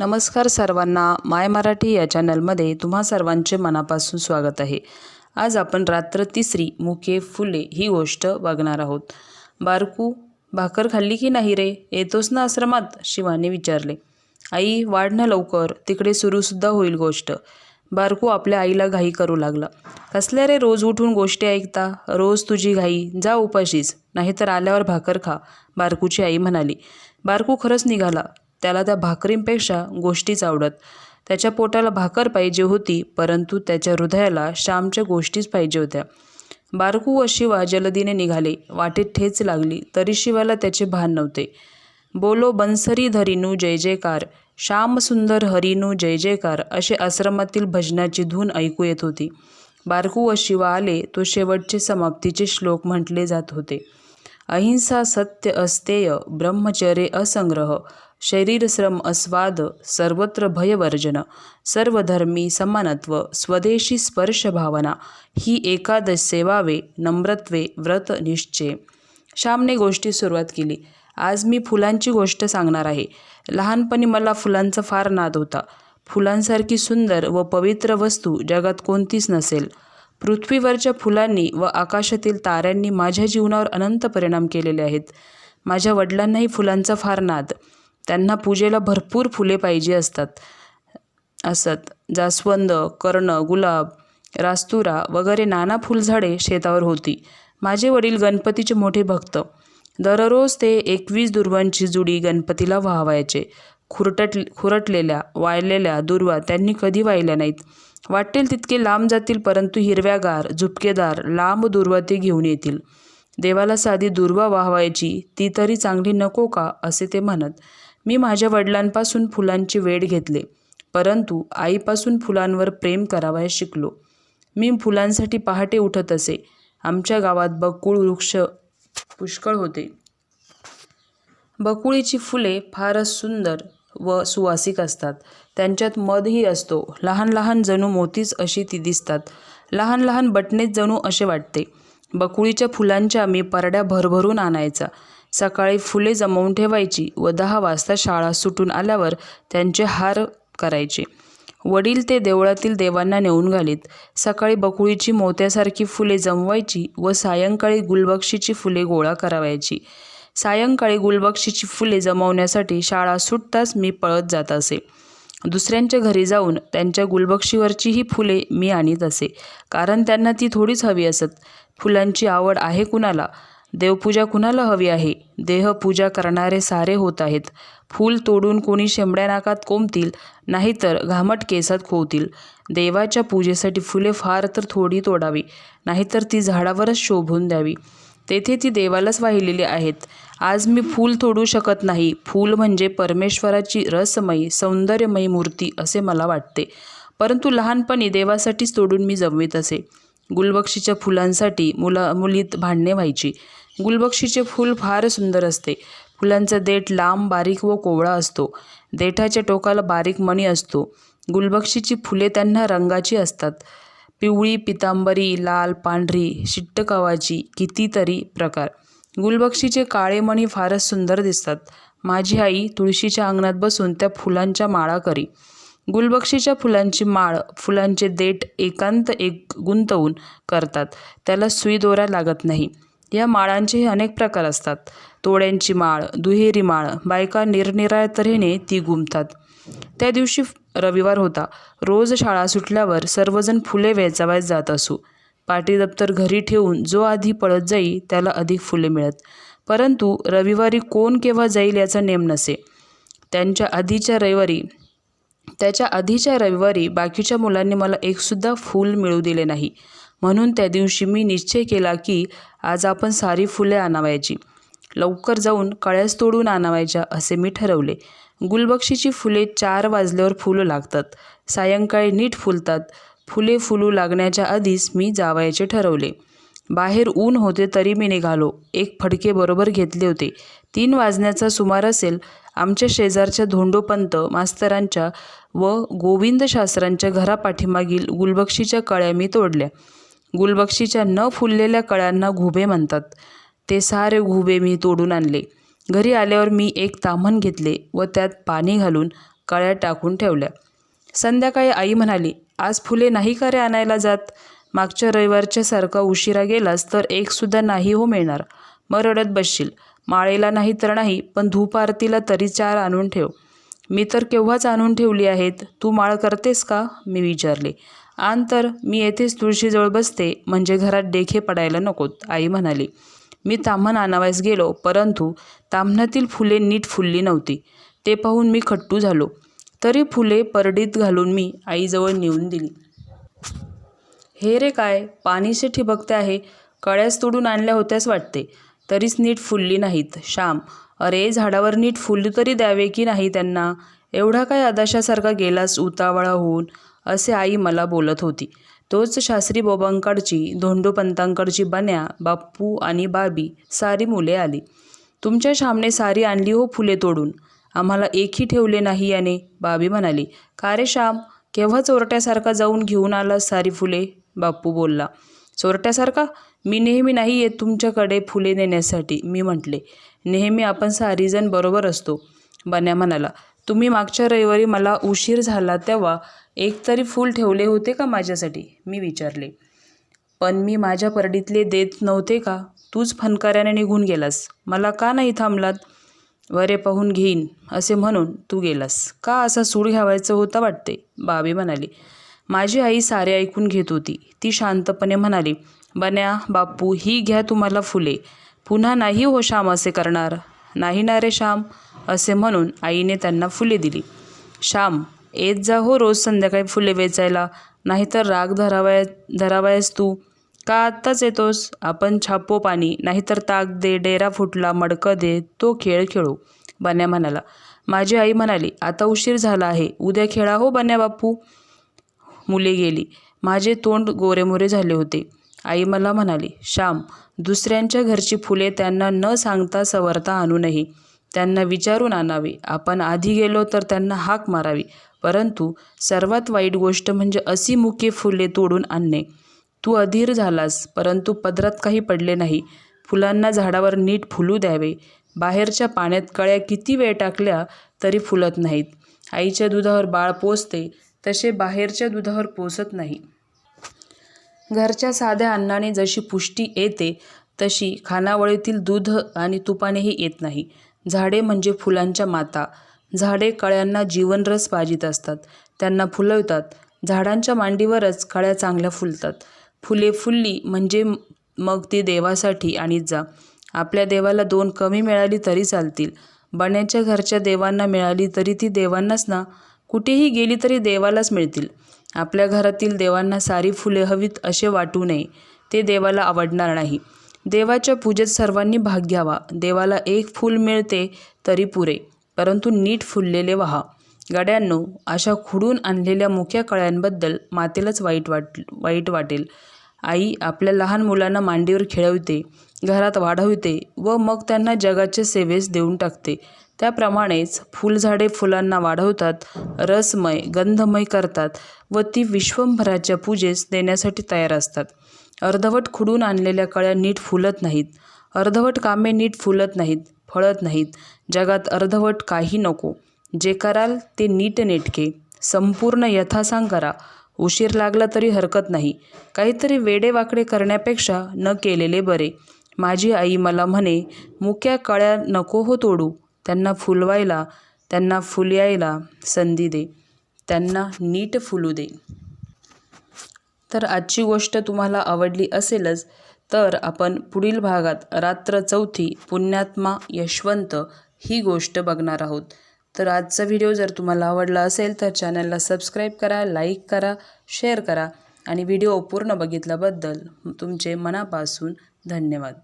नमस्कार सर्वांना माय मराठी या चॅनलमध्ये तुम्हा सर्वांचे मनापासून स्वागत आहे. आज आपण रात्र तिसरी मुके फुले ही गोष्ट बघणार आहोत. बारकू भाकर खाल्ली की नाही रे? येतोस ना आश्रमात? शिवाने विचारले. आई वाढ ना लवकर. तिकडे सुरूसुद्धा होईल गोष्ट. बारकू आपल्या आईला घाई करू लागला. कसल्या रे रोज उठून गोष्टी ऐकता? रोज तुझी घाई. जा उपाशीस नाहीतर आल्यावर भाकर खा बारकूची आई म्हणाली. बारकू खरंच निघाला. त्याला त्या भाकरींपेक्षा गोष्टीच आवडत. त्याच्या पोटाला भाकर पाहिजे होती परंतु त्याच्या हृदयाला श्यामच्या गोष्टीच पाहिजे होत्या. बारकू व शिवा जलदीने निघाले. वाटेत ठेच लागली तरी शिवाला त्याचे भान नव्हते. बोलो बनसरी धरिनू जय जयकार श्यामसुंदर हरिनू जय जयकार असे आश्रमातील भजनाची धून ऐकू येत होती. बारकू व शिवा आले तो शेवटचे समाप्तीचे श्लोक म्हटले जात होते. अहिंसा सत्य अस्तेय ब्रह्मचर्य असंग्रह शरीरश्रम अस्वाद सर्वत्र भयवर्जन सर्वधर्मी समानत्व स्वदेशी स्पर्श भावना ही एकादश सेवावे नम्रत्वे व्रत निश्चय श्यामने गोष्टी सुरुवात केली. आज मी फुलांची गोष्ट सांगणार आहे. लहानपणी मला फुलांचा फार नाद होता. फुलांसारखी सुंदर व पवित्र वस्तू जगात कोणतीच नसेल. पृथ्वीवरच्या फुलांनी व आकाशातील ताऱ्यांनी माझ्या जीवनावर अनंत परिणाम केलेले आहेत. माझ्या वडिलांनाही फुलांचा फार नाद. त्यांना पूजेला भरपूर फुले पाहिजे असतात. असत. जास्वंद कर्ण गुलाब रास्तुरा वगैरे नाना फुलझाडे शेतावर होती. माझे वडील गणपतीचे मोठे भक्त. दररोज ते एकवीस दुर्वांची जुडी गणपतीला वाहवायचे. खुरटट खुरटलेल्या वाळलेल्या दुर्वा त्यांनी कधी वाहिल्या नाहीत. वाटेल तितके लांब जातील परंतु हिरव्यागार झुपकेदार लांब दुर्वा ते घेऊन येतील. देवाला साधी दुर्वा वाहवायची ती तरी चांगली नको का असे ते म्हणत. मी माझ्या वडिलांपासून फुलांची वेळ घेतले परंतु आईपासून फुलांवर प्रेम करावयास शिकलो. मी फुलांसाठी पहाटे उठत असे. आमच्या गावात बकुळ वृक्ष पुष्कळ होते. बकुळीची फुले फारच सुंदर व सुवासिक असतात. त्यांच्यात मधही असतो. लहान लहान जणू मोतीच अशी ती दिसतात. लहान लहान बटणेच जणू असे वाटते. बकुळीच्या फुलांच्या मी परड्या भरभरून आणायचा. सकाळी फुले जमवून ठेवायची व दहा वाजता शाळा सुटून आल्यावर त्यांचे हार करायचे. वडील ते देवळातील देवांना नेऊन घालीत. सकाळी बकुळीची मोत्यासारखी फुले जमवायची व सायंकाळी गुलबक्षीची फुले गोळा करावायची. सायंकाळी गुलबक्षीची फुले जमवण्यासाठी शाळा सुटताच मी पळत जात असे. दुसऱ्यांच्या घरी जाऊन त्यांच्या गुलबक्षीवरची ही फुले मी आणीत असे. कारण त्यांना ती थोडीच हवी असत. फुलांची आवड आहे कुणाला? देवपूजा कुणाला हवी आहे? देहपूजा करणारे सारे होत आहेत. फूल तोडून कोणी शेंबड्या नाकात कोंबतील नाहीतर घामट केसात खोवतील. देवाच्या पूजेसाठी फुले फार तर थोडी तोडावी नाहीतर ती झाडावरच शोभून द्यावी. तेथे ती देवालाच वाहिलेली आहेत. आज मी फूल तोडू शकत नाही. फूल म्हणजे परमेश्वराची रसमयी सौंदर्यमयी मूर्ती असे मला वाटते. परंतु लहानपणी देवासाठीच तोडून मी जमवीत असे. गुलबक्षीच्या फुलांसाठी मुला मुलीत भांडणे व्हायची. गुलबक्षीचे फूल फार सुंदर असते. फुलांचा देठ लांब बारीक व कोवळा असतो. देठाच्या टोकाला बारीक मणी असतो. गुलबक्षीची फुले त्यांना रंगाची असतात. पिवळी पितांबरी लाल पांढरी शिट्टकवाची कितीतरी प्रकार. गुलबक्षीचे काळे मणी फारच सुंदर दिसतात. माझी आई तुळशीच्या अंगणात बसून त्या फुलांच्या माळा करी. गुलबक्षीच्या फुलांची माळ फुलांचे देठ एकांत एक गुंतवून करतात. त्याला सुई दोरा लागत नाही. या माळांचेही अनेक प्रकार असतात. तोड्यांची माळ दुहेरी माळ बायका निरनिराळ्या तऱ्हेने ती गुमतात. त्या दिवशी रविवार होता. रोज शाळा सुटल्यावर सर्वजण फुले वेचावायच जात असू. पाटी दप्तर घरी ठेवून जो आधी पळत जाई त्याला अधिक फुले मिळत. परंतु रविवारी कोण केव्हा जाईल याचा नेम नसे. त्यांच्या आधीच्या रविवारी त्याच्या आधीच्या रविवारी बाकीच्या मुलांनी मला एकसुद्धा फूल मिळू दिले नाही. म्हणून त्या दिवशी मी निश्चय केला की आज आपण सारी फुले आणावायची. लवकर जाऊन कळ्यास तोडून आणावायच्या असे मी ठरवले. गुलबक्षीची फुले चार वाजल्यावर फुलं लागतात. सायंकाळी नीट फुलतात. फुले फुलू लागण्याच्या आधीच मी जावायचे ठरवले. बाहेर ऊन होते तरी मी निघालो. एक फडके बरोबर घेतले होते. तीन वाजण्याचा सुमार असेल. आमच्या शेजारच्या धोंडोपंत मास्तरांच्या व गोविंद शास्त्रांच्या घरापाठीमागील गुलबक्षीच्या कळ्या मी तोडल्या. गुलबक्षीच्या न फुललेल्या कळ्यांना घुबे म्हणतात. ते सारे घुबे मी तोडून आणले. घरी आल्यावर मी एक ताम्हण घेतले व त्यात पाणी घालून कळ्या टाकून ठेवल्या. संध्याकाळी आई म्हणाली आज फुले नाही का रे आणायला जात? मागच्या रविवारच्या सारखा उशिरा गेलास तर एकसुद्धा नाही हो मिळणार. मग रडत बसशील. माळेला नाही तर नाही पण धूप आरतीला तरी चार आणून ठेव. मी तर केव्हाच आणून ठेवली आहेत. तू माळ करतेस का? मी विचारले. आण तर मी येथेच तुळशीजवळ बसते म्हणजे घरात डेखे पडायला नकोत आई म्हणाली. मी ताम्हण आणावयास गेलो परंतु ताम्हणातील फुले नीट फुलली नव्हती. ते पाहून मी खट्टू झालो. तरी फुले परडीत घालून मी आईजवळ नेऊन दिली. हे रे काय पाणीशी ठिबकते आहे कळ्यास तोडून आणल्या होत्यास वाटते. तरीच नीट फुलली नाहीत. श्याम अरे झाडावर नीट फुलू तरी द्यावे की नाही त्यांना? एवढा काय आदाशासारखा गेलास उतावळा होऊन? असे आई मला बोलत होती. तोच शास्त्री बोबांकडची धोंडोपंतांकडची बन्या बाप्पू आणि बाबी सारी मुले आली. तुमच्या श्यामने सारी आणली हो फुले तोडून. आम्हाला एकही ठेवले नाही याने बाबी म्हणाली. का रे श्याम केव्हा चोरट्यासारखा जाऊन घेऊन आला सारी फुले? बाप्पू बोलला. चोरट्यासारखा? मी नेहमी नाही येत तुमच्याकडे फुले नेण्यासाठी मी म्हटले. नेहमी आपण सारीजण बरोबर असतो. बन्या म्हणाला. तुम्ही मागच्या रविवारी मला उशीर झाला तेव्हा एक तरी फूल ठेवले होते का माझ्यासाठी? मी विचारले. पण मी माझ्या परडीतले देत नव्हते का? तूच फनकाऱ्याने निघून गेलास. मला का नाही थांबलात? वरे पाहून घेईन असे म्हणून तू गेलास. का असा सूड घ्यावायचं होता वाटते? बाबी म्हणाली. माझी आई सारे ऐकून घेत होती. ती शांतपणे म्हणाली बन्या बाप्पू ही घ्या तुम्हाला फुले. पुन्हा नाही हो श्याम असे करणार. नाही ना रे श्याम? असे म्हणून आईने त्यांना फुले दिली. श्याम येत जा हो रोज संध्याकाळी फुले वेचायला नाहीतर राग धरावाय धरावायस तू. का आत्ताच येतोस? आपण छापो पाणी नाहीतर ताक दे डेरा फुटला मडकं दे तो खेळ खेळू. बन्या म्हणाला. माझी आई म्हणाली आता उशीर झाला आहे उद्या खेळा हो बन्या बापू. मुले गेली. माझे तोंड गोरेमोरे झाले होते. आई मला म्हणाली श्याम दुसऱ्यांच्या घरची फुले त्यांना न सांगता सवरता आणू नये त्यांना विचारून आणावे. आपण आधी गेलो तर त्यांना हाक मारावी. परंतु सर्वात वाईट गोष्ट म्हणजे अशी मुके फुले तोडून आणणे. तू अधीर झालास परंतु पदरात काही पडले नाही. फुलांना झाडावर नीट फुलू द्यावे. बाहेरच्या पाण्यात कळ्या किती वेळ टाकल्या तरी फुलत नाहीत. आईच्या दुधावर बाळ पोसते तसे बाहेरच्या दुधावर पोसत नाही. घरच्या साध्या अन्नाने जशी पुष्टी येते तशी खानावळीतील दूध आणि तुपानेही येत नाही. झाडे म्हणजे फुलांच्या माता. झाडे कळ्यांना जीवनरस पाजित असतात. त्यांना फुलवतात. झाडांच्या मांडीवरच कळ्या चांगल्या फुलतात. फुले फुलली म्हणजे मग ती देवासाठी आणीत जा. आपल्या देवाला दोन कमी मिळाली तरी चालतील. बण्याच्या घरच्या देवांना मिळाली तरी ती देवांनाच ना? कुठेही गेली तरी देवालाच मिळतील. आपल्या घरातील देवांना सारी फुले हवीत असे वाटू नये. ते देवाला आवडणार नाही. देवाच्या पूजेत सर्वांनी भाग घ्यावा. देवाला एक फूल मिळते तरी पुरे परंतु नीट फुललेले व्हा. गड्यांनो अशा खुडून आणलेल्या मुख्या कळ्यांबद्दल मातेलाच वाईट वाट वाईट वाटेल. आई आपल्या लहान मुलांना मांडीवर खेळवते घरात वाढवते व मग त्यांना जगाच्या सेवेस देऊन टाकते. त्याप्रमाणेच फुलझाडे फुलांना वाढवतात रसमय गंधमय करतात व ती विश्वंभराच्या पूजेस देण्यासाठी तयार असतात. अर्धवट खुडून आणलेल्या कळ्या नीट फुलत नाहीत. अर्धवट कामे नीट फुलत नाहीत फळत नाहीत. जगात अर्धवट काही नको. जे कराल ते नीट नेटके. संपूर्ण यथासांग करा. उशीर लागला तरी हरकत नाही. काहीतरी वेडेवाकडे करण्यापेक्षा न केलेले बरे. माझी आई मला म्हणे मुक्या कळ्या नको हो तोडू. त्यांना फुलवायला त्यांना फुल यायला संधी दे. त्यांना नीट फुलू दे. तर आजची गोष्ट तुम्हाला आवडली असेलच तर आपण पुढील भागात रात्र चौथी पुण्यात्मा यशवंत ही गोष्ट बघणार आहोत. तर आजचा व्हिडिओ जर तुम्हाला आवडला असेल तर चॅनलला सबस्क्राईब करा लाईक करा शेअर करा आणि व्हिडिओ पूर्ण बघितल्याबद्दल तुमचे मनापासून धन्यवाद.